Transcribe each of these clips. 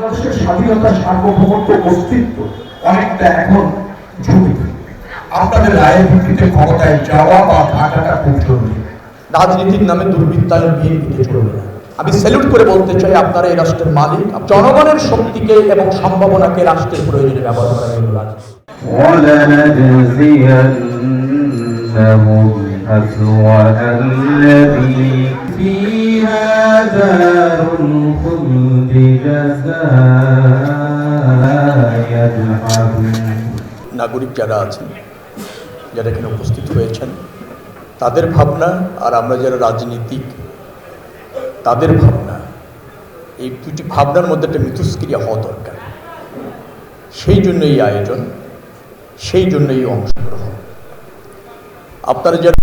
বাংলাদেশের স্বাধীনতা সার্বভৌমত্ব অস্তিত্ব অনেকটা এখন ঝুঁকিতে আপনাদের রায়ের ভিত্তিতে ক্ষমতায় যাওয়া বা থাকাটা খুব জরুরি রাজনীতির নামে দুর্বৃত্তায়ন বিএনপিকে চলবে না আমি স্যালুট করে বলতে চাই আপনারা এই রাষ্ট্রের মালিক জনগণের শক্তিকে এবং সম্ভাবনাকে রাষ্ট্রের প্রয়োজনে ব্যবহার করা গেল রাজনীতি ولنجزينهم أسوأ الذي فيها دار الخلد جزاء الحمد নাগরিক যারা আছেন যারা এখানে উপস্থিত হয়েছেন তাদের ভাবনা আর আমরা যারা রাজনীতিক তাদের ভাবনা এই দুটি ভাবনার মধ্যে একটা মিথস্ক্রিয়া হওয়া দরকার সেই জন্য এই আয়োজন সেই জন্য এই অংশগ্রহণ আপনারা যারা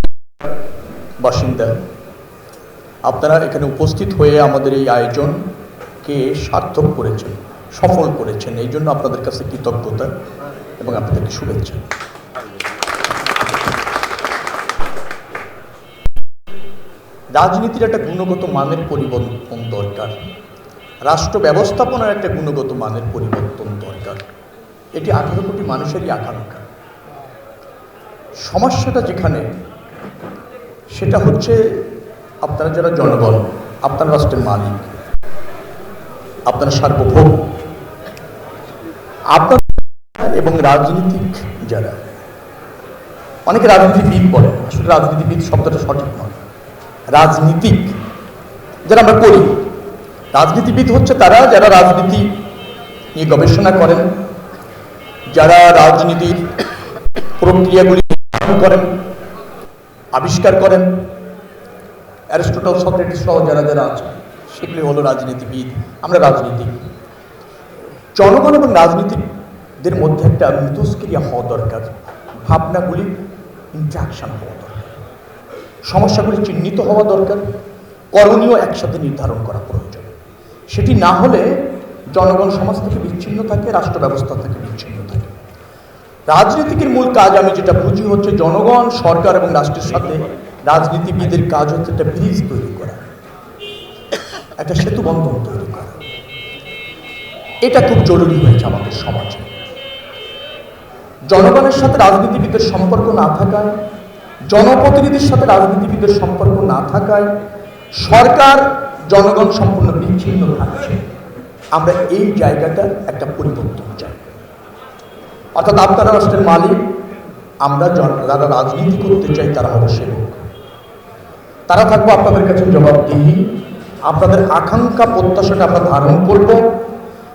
বাসিন্দা আপনারা এখানে উপস্থিত হয়ে আমাদের এই আয়োজনকে সার্থক করেছেন, সফল করেছেন। এই জন্য আপনাদের কাছে কৃতজ্ঞতা এবং আপনাদেরকে শুভেচ্ছা। রাজনীতির একটা গুণগত মানের পরিবর্তন দরকার। রাষ্ট্র ব্যবস্থাপনার একটা গুণগত মানের পরিবর্তন দরকার। এটি আঠারো কোটি মানুষেরই আকাঙ্ক্ষা। সমস্যাটা যেখানে, সেটা হচ্ছে আপনারা যারা জনগণ, আপনার রাষ্ট্রের মালিক, আপনারা সার্বভৌম, আপনার এবং রাজনীতিক যারা, অনেকে রাজনীতিবিদ বলে, আসলে রাজনীতিবিদ শব্দটা সঠিক নয়। রাজনীতিক যারা আমরা করি, রাজনীতিবিদ হচ্ছে তারা যারা রাজনীতি নিয়ে গবেষণা করেন, যারা রাজনীতির প্রক্রিয়াগুলি করেন, আবিষ্কার করেন অ্যারিস্টোটল, সক্রেটিস সহ যারা যারা আছে, সেগুলি হলো রাজনীতিবিদ, আমরা রাজনীতিক জনগণ এবং রাজনীতিকদের মধ্যে একটা মিথস্ক্রিয়া হওয়া দরকার, ভাবনাগুলি ইন্ট্রাকশন হওয়া দরকার। সমস্যাগুলি চিহ্নিত হওয়া দরকার, করণীয় একসাথে নির্ধারণ করা প্রয়োজন। সেটি না হলে জনগণ সমাজ থেকে বিচ্ছিন্ন থাকে, রাষ্ট্র ব্যবস্থা থেকে বিচ্ছিন্ন থাকে। রাজনীতিকের মূল কাজ আমি যেটা বুঝি হচ্ছে, জনগণ, সরকার এবং রাষ্ট্রের সাথে রাজনীতিবিদের কাজ হচ্ছে একটা ব্রিজ তৈরি করা, একটা সেতু বন্ধন তৈরি করা। এটা খুব জরুরি হয়েছে আমাদের সমাজে। জনগণের সাথে রাজনীতিবিদের সম্পর্ক না থাকায়, জনপ্রতিনিধির সাথে রাজনীতিবিদের সম্পর্ক না থাকায় সরকার, জনগণ সম্পূর্ণ বিচ্ছিন্ন থাকছে। আমরা এই জায়গাটার একটা পরিবর্তন চাই। অর্থাৎ আপনারা রাষ্ট্রের মালিক, আমরা যারা রাজনীতি করতে চাই, তারা হবে সেবক। তারা থাকব আপনাদের কাছে জবাবদিহি। আপনাদের আকাঙ্ক্ষা প্রত্যাশাটা আমরা ধারণ করব।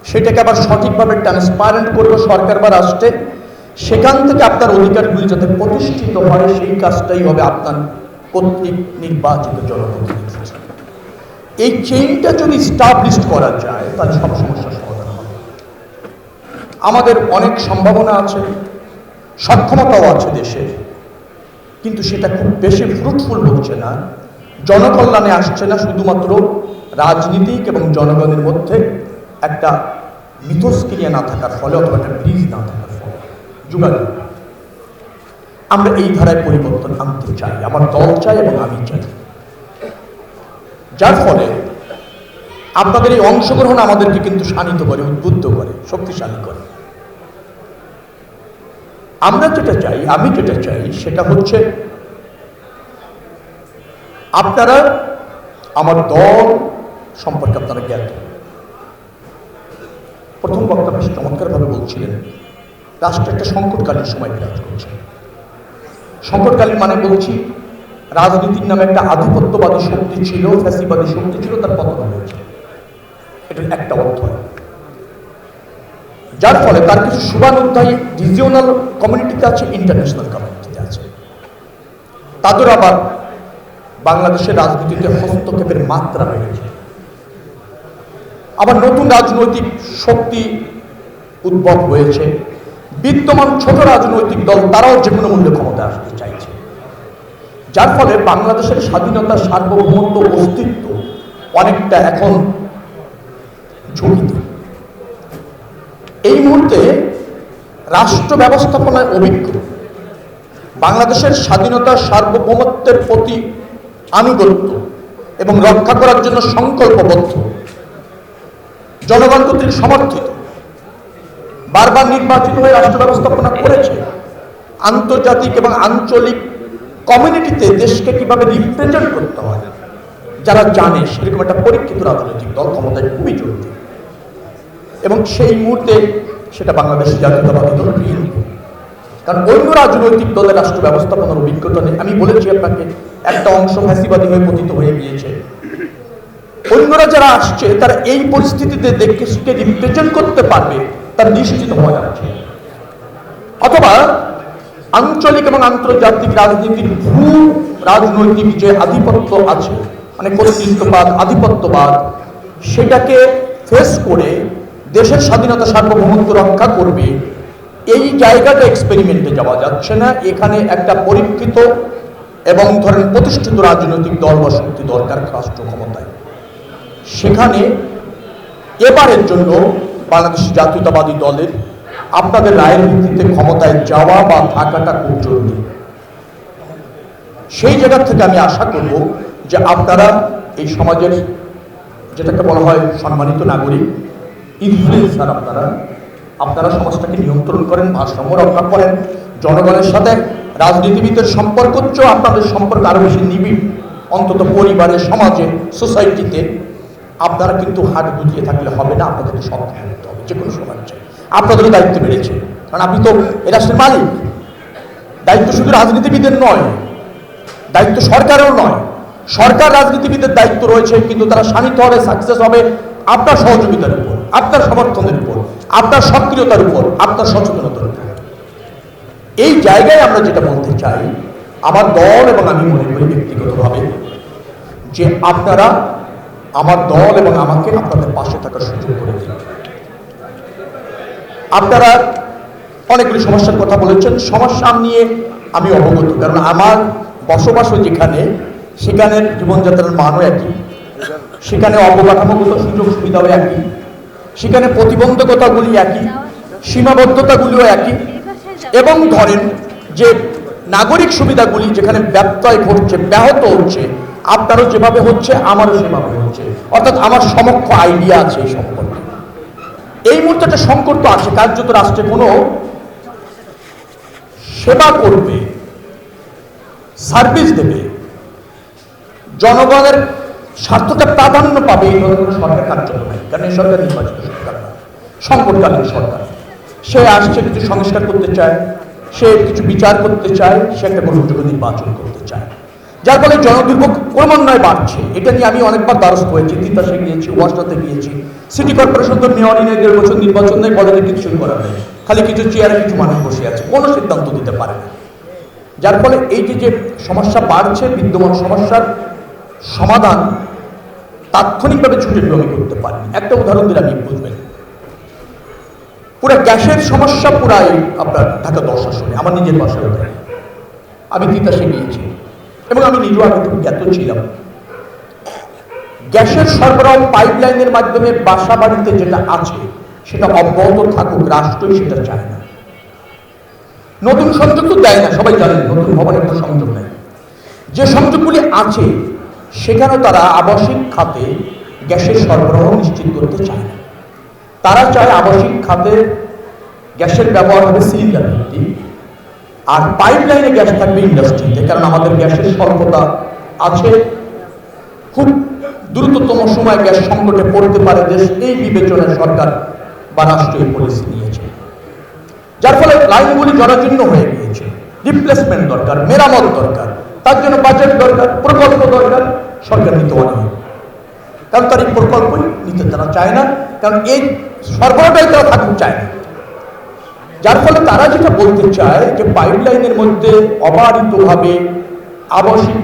সেটাকে আবার সঠিকভাবে ট্রান্সপারেন্ট করব সরকার বা রাষ্ট্রে। সেখান থেকে আপনার অধিকারগুলি যাতে প্রতিষ্ঠিত হয়, সেই কাজটাই হবে আপনার কর্তৃক নির্বাচিত জনপ্রতিনিধি এই চেইনটা যদি স্টাবলিশ করা যায়, তাহলে সব সমস্যার সমাধান হবে। আমাদের অনেক সম্ভাবনা আছে, সক্ষমতাও আছে দেশের কিন্তু সেটা খুব বেশি ফ্রুটফুল হচ্ছে না। জনকল্যাণে আসছে না শুধুমাত্র রাজনীতিক এবং জনগণের মধ্যে একটা মিথস্ক্রিয়া না থাকার ফলে অথবা একটা ব্রিজ না থাকার ফলে। যোগাযোগ আমরা এই ধারায় পরিবর্তন আনতে চাই। আমার দল চাই এবং আমি চাই। যার ফলে আপনাদের এই অংশগ্রহণ আমাদেরকে কিন্তু শানিত করে, উদ্বুদ্ধ করে, শক্তিশালী করে। আমরা যেটা চাই, আমি যেটা চাই, সেটা হচ্ছে আপনারা আমার দল সম্পর্কে আপনারা জ্ঞাত প্রথম বক্তা বেশ চমৎকারভাবে বলছিলেন, রাষ্ট্র একটা সংকটকালীন সময় বিরাজ করছে। সংকটকালীন মানে বলছি, রাজনীতির নামে একটা আধিপত্যবাদী শক্তি ছিল, ফ্যাসিবাদী শক্তি ছিল, তার পতন হয়েছে। এটা একটা অর্থ। যার ফলে তার কিছু শুভানুধ্যায়ী রিজিওনাল কমিউনিটিতে আছে ইন্টারন্যাশনাল কমিউনিটিতে আছে। তাদের আবার বাংলাদেশের রাজনীতিতে হস্তক্ষেপের মাত্রা বেড়েছে। আবার নতুন রাজনৈতিক শক্তি উদ্ভব হয়েছে। বিদ্যমান ছোট রাজনৈতিক দল, তারাও যে কোনো মূল্যে ক্ষমতায় আসতে চাইছে। যার ফলে বাংলাদেশের স্বাধীনতা সার্বভৌমত্ব অস্তিত্ব অনেকটা এখন ঝুঁকিতে। এই মুহূর্তে রাষ্ট্র ব্যবস্থাপনায় অভিজ্ঞ। বাংলাদেশের স্বাধীনতা সার্বভৌমত্বের প্রতি আনুগত্য এবং রক্ষা করার জন্য সংকল্পবদ্ধ। জনগণ কর্তৃক সমর্থিত। বারবার নির্বাচিত হয়ে রাষ্ট্র ব্যবস্থাপনা করেছে। আন্তর্জাতিক এবং আঞ্চলিক কমিউনিটিতে দেশকে কীভাবে রিপ্রেজেন্ট করতে হয়, যারা জানে সেরকম একটা পরীক্ষিত রাজনৈতিক দল ক্ষমতায় খুবই জরুরি। এবং সেই মুহূর্তে সেটা বাংলাদেশ জাতীয়তাবাদী দল কারণ অন্য রাজনৈতিক দলের রাষ্ট্র ব্যবস্থাপনার অভিজ্ঞতা নেই আমি বলেছি আপনাকে একটা অংশ ফ্যাসিবাদী হয়ে পতিত হয়ে গিয়েছে। অন্যরা যারা আসছে, তারা এই পরিস্থিতিতে দেশকে রিপ্রেজেন্ট করতে পারবে, তার নিশ্চিত হওয়া যাচ্ছে অথবা আঞ্চলিক এবং আন্তর্জাতিক রাজনীতির ভূ রাজনৈতিক যে আধিপত্য আছে মানে কর্তৃত্ববাদ আধিপত্যবাদ, সেটাকে ফেস করে দেশের স্বাধীনতা সার্বভৌমত্ব রক্ষা করবে। এই জায়গাটা এক্সপেরিমেন্টে যাওয়া যাচ্ছে না। এখানে একটা পরীক্ষিত এবং ধরেন প্রতিষ্ঠিত রাজনৈতিক দল বা শক্তি দরকার রাষ্ট্র ক্ষমতায়। সেখানে এবারের জন্য বাংলাদেশ জাতীয়তাবাদী দলের আপনাদের রায়ের ভিত্তিতে ক্ষমতায় যাওয়া বা থাকাটা খুব জরুরি। সেই জায়গা থেকে আমি আশা করব যে আপনারা এই সমাজের যেটাকে বলা হয় সম্মানিত নাগরিক ইনফ্লুয়েন্সার আপনারা আপনারা সমাজটাকে নিয়ন্ত্রণ করেন, ভারসাম্য রক্ষা করেন, জনগণের সাথে রাজনীতিবিদের সম্পর্ক চেয়েও আপনাদের সম্পর্ক আরও বেশি নিবিড়। অন্তত পরিবারে, সমাজে, সোসাইটিতে আপনারা কিন্তু হাট গুটিয়ে থাকলে হবে না আপনাদেরকে সক্ষম হতে হবে যে কোনো সমাজে আপনাদেরও দায়িত্ব বেড়েছে। কারণ আপনি তো এ মালিক। দায়িত্ব শুধু রাজনীতিবিদের নয়, দায়িত্ব সরকারেও নয়। সরকার রাজনীতিবিদের দায়িত্ব রয়েছে, কিন্তু তারা শানিত হবে সাকসেস হবে আপনার সহযোগিতার উপর, আপনার সমর্থনের উপর, আপনার সক্রিয়তার উপর, আপনার সচেতনতার এই জায়গায় আমরা যেটা বলতে চাই, আমার দল এবং আমি মনে করি ব্যক্তিগতভাবে, যে আপনারা আমার দল এবং আমাকে আপনাদের পাশে থাকার সুযোগ করে দিন আপনারা অনেকগুলি সমস্যার কথা বলেছেন, সমস্যা নিয়ে আমি অবগত, কারণ আমার বসবাসও যেখানে সেখানের জীবনযাত্রার মানও একই। সেখানে অবকাঠামোগত সুযোগ সুবিধাও একই। সেখানে প্রতিবন্ধকতাগুলি একই। সীমাবদ্ধতাগুলিও একই। এবং ধরেন যে নাগরিক সুবিধাগুলি যেখানে ব্যত্যয় ঘটছে, ব্যাহত হচ্ছে, আপনারও যেভাবে হচ্ছে, আমারও সেভাবে হচ্ছে। অর্থাৎ আমার সমক্ষ আইডিয়া আছে এই সম্পর্কে। এই মুহূর্তে একটা সংকট তো আছে, কার্যত রাষ্ট্রে কোনো সেবা করবে সার্ভিস দেবে, জনগণের স্বার্থটা প্রাধান্য পাবে, এই ধরনের সরকার কার্যত নাই। কারণ এই সরকার নির্বাচিত সরকার সংকটকালীন সরকার। সে আসছে কিছু সংস্কার করতে চায়, সে কিছু বিচার করতে চায়, সে একটা গ্রহণযোগ্য নির্বাচন করতে চায়। যার ফলে জনদুর্ভোগ ক্রমান্বয়ে বাড়ছে। এটা নিয়ে আমি অনেকবার দ্বারস্থ হয়েছি তিতাসে গিয়েছি ওয়াশটাতে গিয়েছি। সিটি কর্পোরেশন তো মেয়র নেই, দেড় বছর নির্বাচন নেই কলেজে কিছুই করা নেই। খালি কিছু চেয়ারে কিছু মানুষ বসে আছে, কোনো সিদ্ধান্ত দিতে পারে না। যার ফলে এই যে যে সমস্যা বাড়ছে, বিদ্যমান সমস্যার সমাধান তাৎক্ষণিকভাবে ছুটে আমি করতে পারি একটা উদাহরণ দিলে আপনি বুঝবেন পুরো গ্যাসের সমস্যা পুরাই আপনার ঢাকা দশ আসনে আমার নিজের বাসায়। আমি তিতাসে গিয়েছি এবং আমি নিজেও আগে থেকে জ্ঞাত ছিলাম। গ্যাসের সরবরাহ পাইপলাইনের মাধ্যমে বাসা বাড়িতে যেটা আছে, সেটা অব্যাহত থাকুক, রাষ্ট্রই সেটা চায় না। নতুন সংযোগ তো দেয় না, সবাই জানেন, নতুন ভবনে কোনো সংযোগ নেই যে সংযোগগুলি আছে, সেখানে তারা আবাসিক খাতে গ্যাসের সরবরাহ নিশ্চিত করতে চায় না। তারা চায় আবাসিক খাতে গ্যাসের ব্যবহার হবে সিলিন্ডার ভিত্তিক। আর পাইপ লাইনে গ্যাস থাকবে ইন্ডাস্ট্রিতে, কারণ আমাদের গ্যাসের স্বল্পতা আছে। খুব দ্রুততম সময় গ্যাস সংকটে পড়তে পারে দেশ, এই বিবেচনায় সরকার বা রাষ্ট্রীয় পলিসি নিয়েছে। যার ফলে লাইনগুলি জরাজীর্ণ হয়ে গিয়েছে। রিপ্লেসমেন্ট দরকার, মেরামত দরকার, তার জন্য বাজেট দরকার, প্রকল্প দরকার, সরকার নিতে অনেক কারণ তার এই প্রকল্পই নিতে তারা চায় না। কারণ এই সরবরাহটাই তারা থাকতে চায়। না যার ফলে তারা যেটা বলতে চায় যে পাইপলাইনের মধ্যে অবারিতভাবে আবাসিক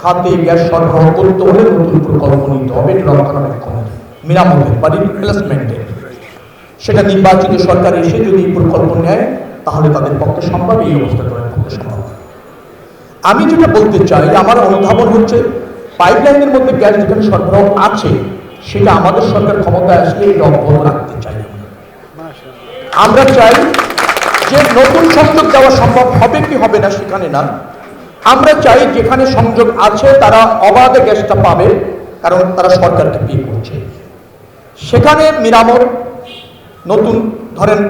খাতে গ্যাস সরবরাহ করতে হলে নতুন প্রকল্প নিতে হবে, এটা রক্ষণাবেক্ষণের মেরামতের বা রিপ্লেসমেন্টের সেটা নির্বাচিত সরকার এসে যদি প্রকল্প নেয়, তাহলে তাদের পক্ষে সম্ভব, এই অবস্থা করার পক্ষে সম্ভব। আমি যেটা বলতে চাই আমার অনুধাবন হচ্ছে পাইপলাইনের মধ্যে গ্যাস যেখানে সরবরাহ আছে, সেটা আমাদের সরকার ক্ষমতায় আসলে এটা অব্যাহত আমরা চাই যে নতুন সংযোগ দেওয়া সম্ভব হবে কি হবে না সেখানে না। আমরা চাই যেখানে সংযোগ আছে তারা অবাধে গ্যাসটা পাবে, কারণ তারা সরকারকে বিয়ে করছে। সেখানে মেরামত নতুন ধরেন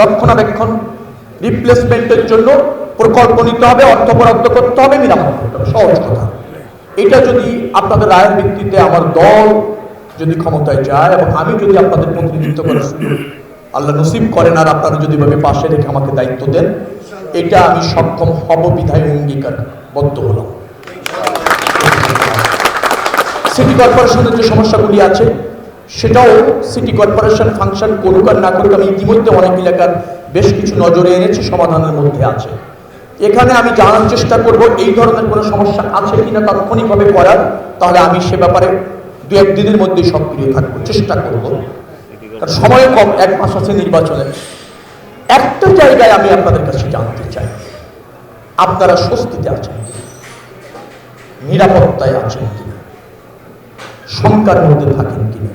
রক্ষণাবেক্ষণ রিপ্লেসমেন্টের জন্য প্রকল্প নিতে হবে, অর্থ বরাদ্দ করতে হবে মেরামত করতে হবে। সহজ কথা। এটা যদি আপনাদের রায়ের ভিত্তিতে আমার দল যদি ক্ষমতায় যায় এবং আমি যদি আপনাদের প্রতিনিধিত্ব করার সুযোগ আল্লাহ নসিব করেন আর আপনারা যদি ভাবে পাশে রেখে আমাকে দায়িত্ব দেন, এটা আমি সক্ষম হব বিধায় অঙ্গীকার বদ্ধ হলাম। সিটি কর্পোরেশনের যে সমস্যাগুলি আছে, সেটাও সিটি কর্পোরেশন ফাংশন করুক আর না করুক, আমি ইতিমধ্যে অনেক এলাকার বেশ কিছু নজরে এনেছি, সমাধানের মধ্যে আছে। এখানে আমি জানার চেষ্টা করব, এই ধরনের কোনো সমস্যা আছে কিনা তাৎক্ষণিকভাবে করার, তাহলে আমি সে ব্যাপারে দু একদিনের মধ্যেই সক্রিয় থাকব, চেষ্টা করব। সময় কম, এক মাস আছে নির্বাচনে। একটা জায়গায় আমি আপনাদের কাছে জানতে চাই। আপনারা স্বস্তিতে আছেন নিরাপত্তায় আছেন কিনা? শঙ্কার মধ্যে থাকেন কিনা?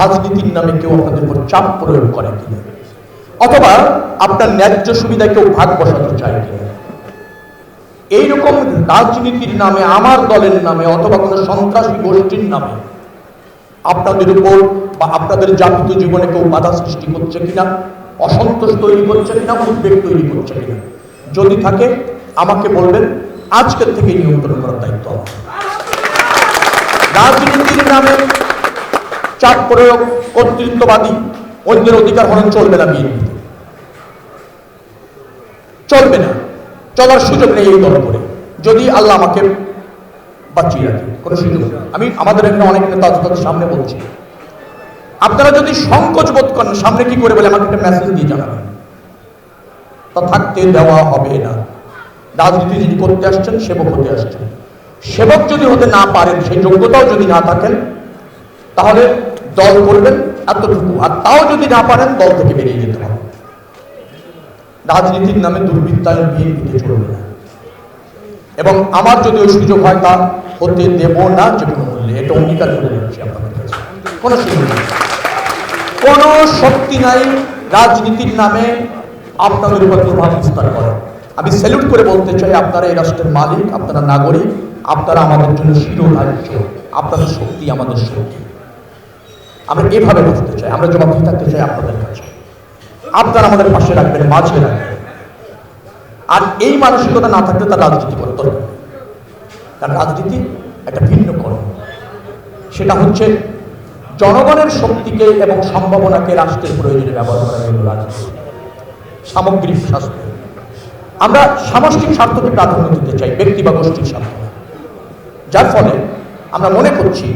রাজনীতির নামে কেউ আপনাদের উপর চাপ প্রয়োগ করে কিনা? অথবা আপনার ন্যায্য সুবিধা কেউ ভাগ বসাতে চায় কিনা? এইরকম রাজনীতির নামে, আমার দলের নামে, অথবা কোনো সন্ত্রাসী গোষ্ঠীর নামে আপনাদের উপর বা আপনাদের জাতীয় জীবনে কেউ বাধা সৃষ্টি করছে কিনা, অসন্তোষ তৈরি করছে কিনা, উদ্বেগ তৈরি করছে কিনা? যদি থাকে, আমাকে বলবেন, আজকের থেকে নিয়ন্ত্রণ করার দায়িত্ব রাজনীতির নামে চাপ প্রয়োগ, কর্তৃত্ববাদী, অন্যের অধিকার হরণ চলবে না বিএনপি। চলবে না। চলার সুযোগ নেই এই দল করে। যদি আল্লাহ আমাকে বাঁচিয়ে রাখে কোনো সুযোগ আমি আমাদের এখানে অনেক নেতা আছে সামনে বলছি। আপনারা যদি সংকোচ বোধ করেন, সামনে কি করে বলে, আমাকে একটা মেসেজ দিয়ে জানাবেন। তা থাকতে দেওয়া হবে না। রাজনীতি যিনি করতে আসছেন, সেবক হতে আসছেন। সেবক যদি হতে না পারেন, সেই যোগ্যতাও যদি না থাকেন, তাহলে দল করবেন এতটুকু। আর তাও যদি না পারেন, দল থেকে বেরিয়ে যেতে হবে। রাজনীতির নামে দুর্বৃত্তায়ন চলবে না। এবং আমার যদি ওই সুযোগ হয় তা হতে দেব না যে কোনো মূল্যে। এটা অঙ্গীকার করে দিচ্ছি আপনাদের কাছে। কোনো সুযোগ কোনো শক্তি নাই রাজনীতির নামে আপনাদের উপর প্রভাব বিস্তার করে। আমি স্যালুট করে বলতে চাই, আপনারা এই রাষ্ট্রের মালিক, আপনারা নাগরিক, আপনারা আমাদের জন্য শিরোধার্য আপনাদের শক্তি আমাদের শক্তি। আমরা এভাবে বুঝতে চাই, আমরা জবাবদিহি থাকতে চাই আপনাদের কাছে। আপনারা আমাদের পাশে রাখবেন, মাঝে রাখবেন। আর এই মানসিকতা না থাকলে তার রাজনীতি করে দরকার। কারণ রাজনীতি একটা ভিন্ন কর্ম সেটা হচ্ছে জনগণের শক্তিকে এবং সম্ভাবনাকে রাষ্ট্রের প্রয়োজনে ব্যবহার করা হলো রাজনীতি। সামগ্রিক স্বাস্থ্য আমরা সামষ্টিক স্বার্থকে প্রাধান্য দিতে চাই, ব্যক্তি বা গোষ্ঠীর স্বার্থ। যার ফলে আমরা মনে করছি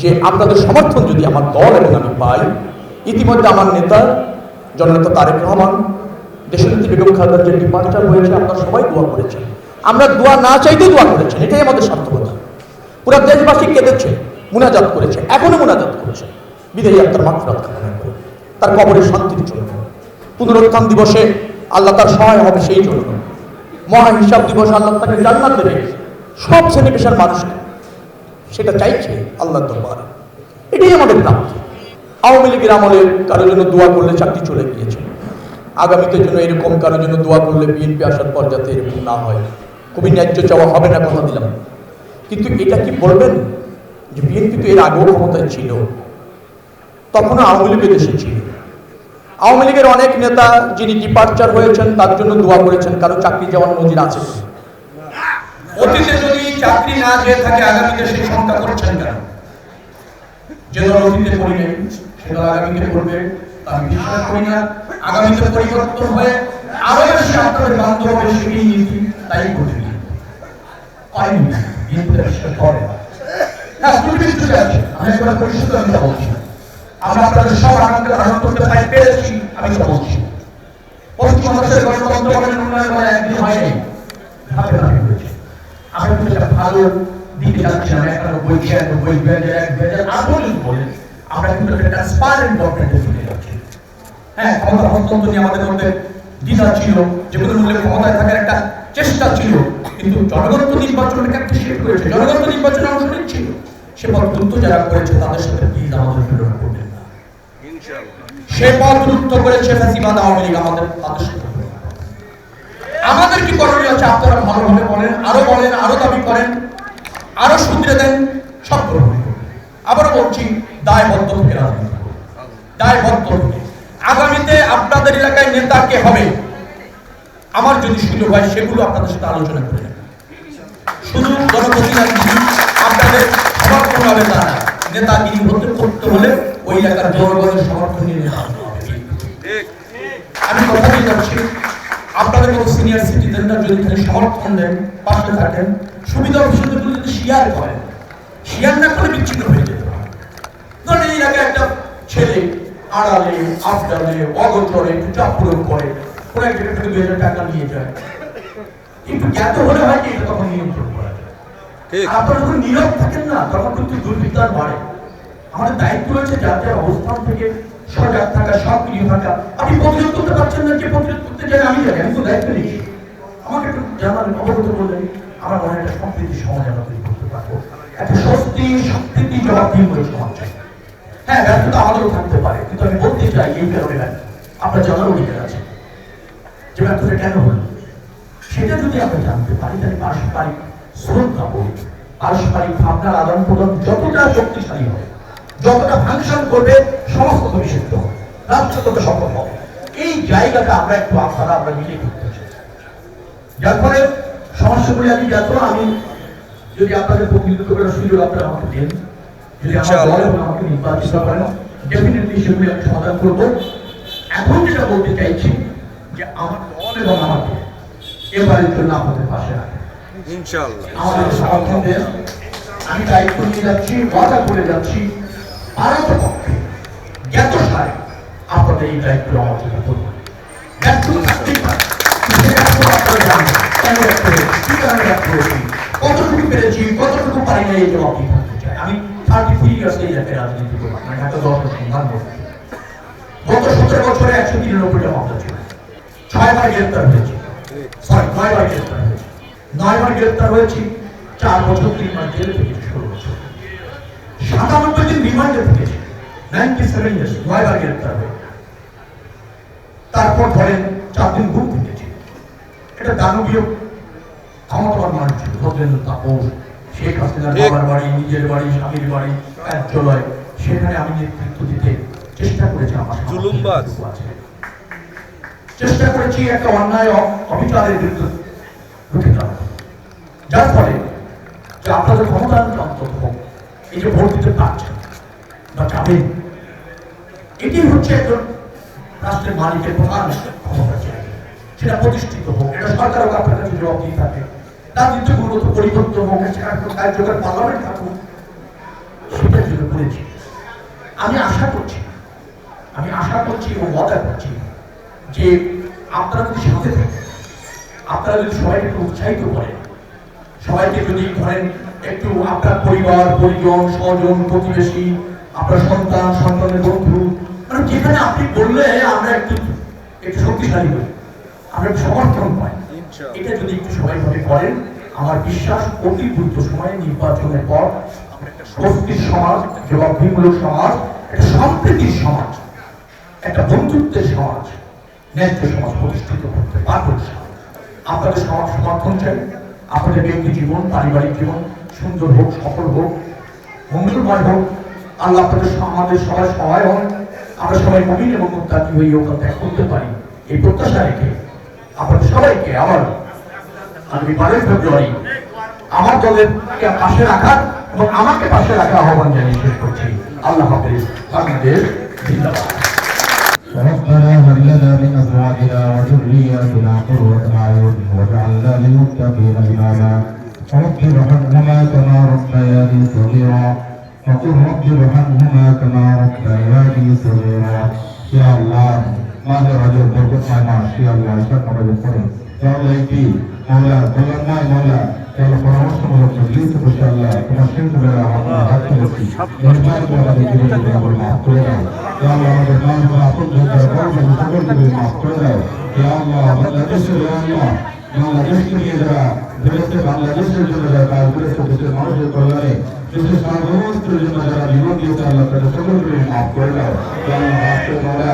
যে আপনাদের সমর্থন যদি আমার দল এবং আমি পাই, ইতিমধ্যে আমার নেতা জননেতা তারেক রহমান দেশনেত্রী বেগম খালেদার যে ডিপার্চার হয়েছে আপনারা সবাই দোয়া করেছেন আমরা দোয়া না চাইতেই দোয়া করেছেন এটাই আমাদের সার্থকতা। পুরো দেশবাসী কেঁদেছে, মুনাজাত করেছে, এখনও মুনাজাত করেছে। বিদায়ী আত্মার করে। তার কবরের শান্তির জন্য। পুনরুত্থান দিবসে আল্লাহ তার সহায় হবে সেই জন্য। মহা হিসাব দিবস আল্লাহ তাকে জান্নাত দেবে সব শ্রেণি পেশার মানুষকে সেটা চাইছে আল্লাহ দরবার। এটাই আমাদের প্রাপ্তি। আওয়ামী লীগের আমলে কারোর জন্য দোয়া করলে চাকরি চলে গিয়েছে। আগামীতে জন্য এরকম কারোর জন্য দোয়া করলে বিএনপি আসার পর যাতে এরকম না হয়। খুবই ন্যায্য চাওয়া হবে না কথা দিলাম। কিন্তু এটা কি বলবেন? যে বিএনপি তো এর আগেও ক্ষমতায় ছিল। তখনও আওয়ামী লীগের দেশে ছিল। আওয়ামী লীগের অনেক নেতা যিনি ডিপার্চার হয়েছেন, তার জন্য দোয়া করেছেন, কারও চাকরি যাওয়ার নজির আছে অতীতে যদি চাকরি না দিয়ে থাকে, আগামীতে সেই করছেন কেন? যে অতীতে করি নাই সে আগামীতে করবে। তা বিশ্বাস করি না, আগামীতে পরিবর্তন হয়ে আরও বেশি আপনাদের বান্ধব হবে নীতি তাই করবে করেনি বিএনপি বিশ্বাস করে হ্যাঁ ত্রুটি ত্রুটি আছে আমি একবার পরিশুদ্ধ আমি বলছি আমরা আপনাদের সব আনন্দ ধারণ করতে পারি, পেরেছি, আমি তা বলছি পশ্চিমবঙ্গের গণতন্ত্র উন্নয়ন বলে একদিন হয়নি। ধাপে ধাপে হয়েছে। আমরা কিন্তু একটা ভালো দিকে যাচ্ছিলাম একানব্বই ছিয়ানব্বই দুই হাজার এক দুই হাজার আঠারো বলেন আমরা কিন্তু একটা ট্রান্সপারেন্ট গভর্নমেন্টে ফিরে যাচ্ছি। হ্যাঁ হস্তান্তর নিয়ে আমাদের মধ্যে দ্বিধা ছিল যে কোনো মূল্যে ক্ষমতায় থাকার একটা চেষ্টা ছিল কিন্তু জনগণ তো নির্বাচনটাকে অ্যাপ্রিসিয়েট করেছে? জনগণ তো নির্বাচনে অংশ নিচ্ছিল। সে পথ দ্রুত যারা করেছে তাদের সাথে প্লিজ আমাদের তুলনা করবেন না। সে পথ করেছে আওয়ামী লীগ আমাদের তাদের সাথে। আমাদের কি করণীয় আছে আপনারা ভালোভাবে বলেন আরও বলেন আরও দাবি করেন আরও শুধরে দেন সব গ্রহণ বলছি দায়বদ্ধ থেকে রাজনীতি। দায়বদ্ধ থেকে। আগামীতে আপনাদের এলাকায় নেতা কে হবে? আমার যদি সুযোগ হয়, সেগুলো আপনাদের সাথে আলোচনা করে। শুধু জনপ্রতিনিধি আপনাদের সমর্থন হবে তা না নেতাগিরি হতে করতে হলে ওই এলাকার জনগণের সমর্থন নিয়ে নেতা আমি কথা দিয়ে যাচ্ছি আপনাদের মতো সিনিয়র সিটিজেনরা যদি এখানে সমর্থন দেন, পাশে থাকেন, সুবিধা অসুবিধাগুলো যদি শেয়ার করেন শেয়ার না করে বিচ্ছিন্ন হয়ে যেতে পারে ধরেন এই এলাকায় একটা ছেলে আড়ালে অগোচরে একটু চাপ প্রয়োগ করে কোনো এক জায়গা থেকে দুই হাজার টাকা নিয়ে যায়। একটু জ্ঞাত হলে হয় কি এটা তখন নিয়ন্ত্রণ করা যায়। আপনারা যখন নীরব থাকেন না তখন কিন্তু দুর্বৃত্তার বাড়ে আমাদের দায়িত্ব রয়েছে অবস্থান থেকে সজাগ থাকা সক্রিয় থাকা। আপনি প্রতিরোধ করতে পারছেন না যে প্রতিরোধ করতে চাই আমি জানি আমি তো দায়িত্ব নিচ্ছি। আমাকে একটু জানালেন অবগত করলেন আমার মনে হয় একটা সম্প্রীতি সমাজ আমরা তৈরি করতে পারব। একটা স্বস্তি সম্প্রীতি জবাবদিহিমূলক সমাজ। চাই হ্যাঁ ব্যর্থতা আমাদেরও থাকতে পারে। কিন্তু আমি বলতে চাই, এই কারণে আপনার জানার অধিকার আছে। যে ব্যর্থতা কেন হলো? সেটা যদি আমরা জানতে পারি তাহলে পারস্পরিক শ্রদ্ধা বোধ পারস্পরিক ভাবনার আদান প্রদান যতটা শক্তিশালী হবে, যতটা ফাংশন করবে, সমস্ত হবে। রাষ্ট্র তত সফল হবে। এই জায়গাটা আমরা একটু আপনারা আমরা মিলে করতে চাই। যার ফলে সমস্যাগুলি আমি যত আমি যদি আপনাদের প্রতিনিধিত্ব করার সুযোগ আপনারা আমাকে দেন। আমার আমাকে নির্বাচিত করেন। ডেফিনেটলি সেগুলি আমি সমাধান করব। এখন যেটা বলতে চাইছি যে আমার দল এবং আমাকে এবারের জন্য আপনাদের পাশে রাখেন। ইনশাআল্লাহ। আমাদের আমি দায়িত্ব নিয়ে যাচ্ছি ওয়াদা করে যাচ্ছি ভারত পক্ষে। জ্ঞাত সারে আপনাদের এই দায়িত্ব আমার করব ব্যর্থ থাকতেই পারে। কতটুকু পেরেছি? কতটুকু পারি না এই জবাব থার্টি থ্রি ইয়ার্স এই জায়গায় রাজনীতি করব। মানে একটা দশ সন্ধান গত সতেরো বছরে একশো তিরানব্বইটা মামলা ছিল। ছয়বার গ্রেপ্তার হয়েছে। সরি নয়বার গ্রেপ্তার হয়েছে। নয়বার গ্রেপ্তার হয়েছি, চার বছর তিন মাস জেলে থেকেছি ষোলো বছর। সাতানব্বই দিন রিমান্ডে থেকেছি। নাইনটি সেভেন ইয়ার্স নয়বার গ্রেপ্তার হয়ে তারপর ধরেন চার দিন ঘুম থেকেছি এটা দানবীয় ক্ষমতাবান মানুষ ভদ্রেন্দ্র তাপস শেখ হাসিনার বাবার বাড়ি নিজের বাড়ি স্বামীর বাড়ি কার্যালয় সেখানে আমি নেতৃত্ব দিতে চেষ্টা করেছি আমার জুলুমবাজ। চেষ্টা করেছি একটা অন্যায় অবিচারের বিরুদ্ধে রুখে দাঁড়াতে যার ফলে যে আপনাদের ক্ষমতায়ন অন্তত এই যে ভোট দিতে পারছেন বা যাবেন এটি হচ্ছে একজন রাষ্ট্রের মালিকের প্রধান ক্ষমতা সেটা প্রতিষ্ঠিত হোক। এটা সরকারও আপনার কাছে জবাব দিয়ে থাকে। রাজনীতি মূলত পরিবর্তন হোক কার্যকর পার্লামেন্ট থাকুক সেটার জন্য করেছি আমি আশা করছি, আমি আশা করছি এবং করছি যে আপনারা যদি সাথে থাকেন, আপনারা যদি সবাইকে উৎসাহিত করেন, সবাইকে যদি ধরেন একটু আপনার পরিবার, পরিজন, স্বজন, প্রতিবেশী, আপনার সন্তান, সন্তানের বন্ধু মানে যেখানে আপনি বললে আমরা একটু একটু শক্তিশালী হই, আমরা সমর্থন পাই। এটা যদি একটু সবাইভাবে করেন, আমার বিশ্বাস অতি দ্রুত সময়ে নির্বাচনের পর স্বস্তির সমাজ, জবাবদিহিমূলক সমাজ, একটা সম্প্রীতির সমাজ, একটা বন্ধুত্বের সমাজ, ন্যায্য সমাজ প্রতিষ্ঠিত করতে পারব ইনশাআল্লাহ। আপনাদের সমাজ সমর্থন চাই, আপনাদের ব্যক্তি জীবন, পারিবারিক জীবন, সুন্দর হোক, সফল হোক, মঙ্গলময় হোক, আল্লাহ আপনাদের আমাদের সবাই সহায় হন আমরা সবাই মমিন এবং মুক্তাকি হয়ে ইয়োগা ত্যাগ করতে পারি। এই প্রত্যাশা রেখে আপনাদের সবাইকে আবার আগামী বারোই ফেব্রুয়ারি আমার দলের কে পাশে রাখার এবং আমাকে পাশে রাখার আহ্বান জানিয়ে শেষ করছি আল্লাহ হাফেজ বাংলাদেশ জিন্দাবাদ ربنا هب لنا من ازواجنا وذرياتنا قرة اعين واجعلنا للمتقين اماما رب ارحمهما كما ربياني صغيرا وقل رب ارحمهما كما ربياني صغيرا يا الله মাঝে মাঝে বরকতময় মাস ইয়া আল্লাহ ঈশান নামাজের পরে। আল্লাহ একটি মাওলা কল্যাণময় ইয়া আল্লাহ পরামর্শমূলক মজলিস বসে আল্লাহ, তোমার সিন্ধুবেলা আমরা হাত তুলেছি নির্মাণ করে আমাদের জীবনে আমরা মাফ করে দাও। আল্লাহ আমাদের নাম বা আপন যারা বড় সকলকে মাফ করে দাও। ইয়া বাংলাদেশের ইয়া নিয়ে যারা দেশে বাংলাদেশের জন্য যারা কাজ করেছে, দেশের মানুষের কল্যাণে, দেশের সার্বভৌমত্বের জন্য যারা জীবন দিয়েছে আল্লাহ তাদের সকলকে মাফ করে দাও। মাফ করে মাওলা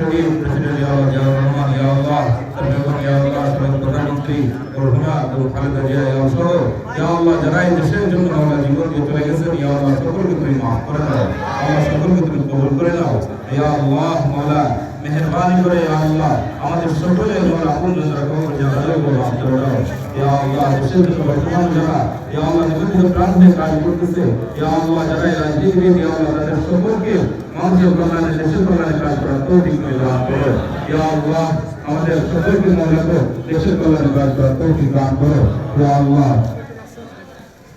শহীদ প্রেসিডেন্ট ইয়া আল্লাহ রহমান জিয়া জন্য আল্লাহ জীবন চলে গেছেন ইয়া করে দাও সকলকে তুমি করে নাও ইয়া আল্লাহ মাওলা মেহেরবানি করে ইয়া আমাদের সকলের মাওলা আপন যারা কবর জায়গা করে মাফ করে ইয়া আল্লাহ দেশের ভিতরে বর্তমান যারা ইয়া আল্লাহ নিবন্ধিত প্রান্তে কাজ করতেছে ইয়া আল্লাহ যারা এই রাজনীতিবিদ ইয়া আল্লাহ তাদের সকলকে মানুষের কল্যাণে দেশের কল্যাণে কাজ করার তৌফিক করে দান করো ইয়া আল্লাহ আমাদের সকলকে মনে করো দেশের কল্যাণে কাজ করার তৌফিক দান করো ইয়া আল্লাহ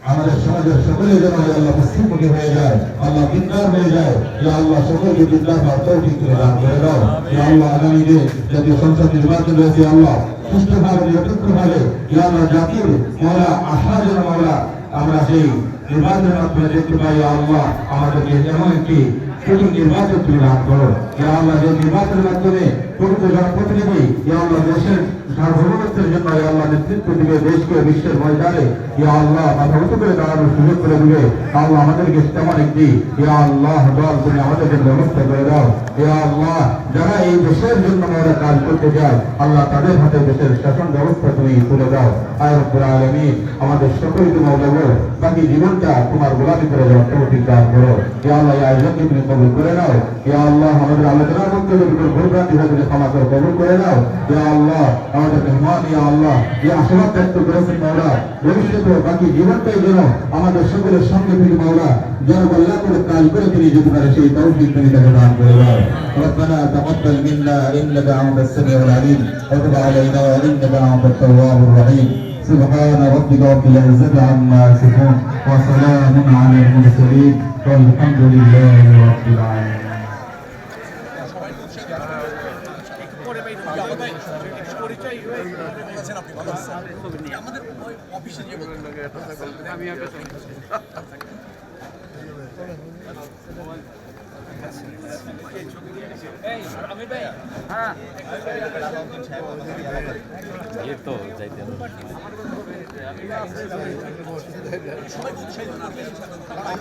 আমাদের সমাজের সকলে যেন ইয়া আল্লাহ মুসলিমুখী হয়ে যায় আল্লাহ বিদ্যার হয়ে যায় ইয়া আল্লাহ সকলকে বিদ্যার ভাব তৌফিক করে দান করে দাও ইয়া আল্লাহ আগামী যে জাতীয় সংসদ নির্বাচন রয়েছে আল্লাহ সুষ্ঠুভাবে নিরপেক্ষভাবে ইয়া আল্লাহ জাতির মৌলা আশা যেন মৌলা আমরা সেই নির্বাচনের মাধ্যমে দেখতে পাই ইয়া আল্লাহ আমাদেরকে এমন একটি সঠিক নির্বাচন তুমি দান করো ইয়া আল্লাহ যে নির্বাচনের মাধ্যমে প্রকৃত জনপ্রতিনিধি আল্লাহ দেশের সার্বভৌমত্বের জন্য আল্লাহ নেতৃত্ব দিবে দেশকে বিশ্বের ময়দানে। ইয়া আল্লাহ, মাথা উঁচু করে দাঁড়ানোর সুযোগ করে দিবে। আল্লাহ আমাদেরকে তেমন একটি ইয়া আল্লাহ দল তুমি আমাদেরকে ব্যবস্থা করে দাও। ইয়া আল্লাহ, যারা এই দেশের জন্য আমরা কাজ করতে যায় আল্লাহ তাদের হাতে দেশের শাসন ব্যবস্থা তুমি তুলে দাও। আয় রব্বুল আমাদের সকলকে মাওলা গো বাকি জীবনটা তোমার গোলামি করে যাওয়ার তৌফিক দান করো। ইয়া আল্লাহ আয়োজনকে করে নাও। ইয়া আল্লাহ, আমাদের আলোচনার মধ্যে যদি কোনো ভুলভ্রান্তি হয় তুমি ক্ষমা করে কবুল করে নাও ইয়া আল্লাহ আমাদের মেহমান ইয়া আল্লাহ যে আশীর্বাদ ব্যক্ত করেছেন মাওলা ভবিষ্যতে বাকি জীবনটাই যেন আমাদের সকলের সঙ্গে থেকে মাওলা জনকল্যাণ করে কাজ করে তিনি যেতে পারে সেই তৌফিক তুমি তাকে দান করে দাও ربنا تقبل منا انك انت السميع العليم وتب علينا انك انت التواب الرحيم سبحان ربك رب العزة عما يصفون وسلام على المرسلين والحمد لله رب العالمين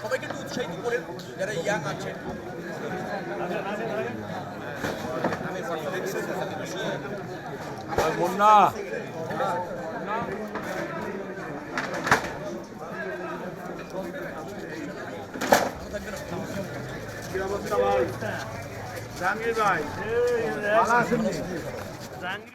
সবাইকে একটু উৎসাহিত করেন যারা ইয়াং আছে। জাহাঙ্গীর ভাই। আছেন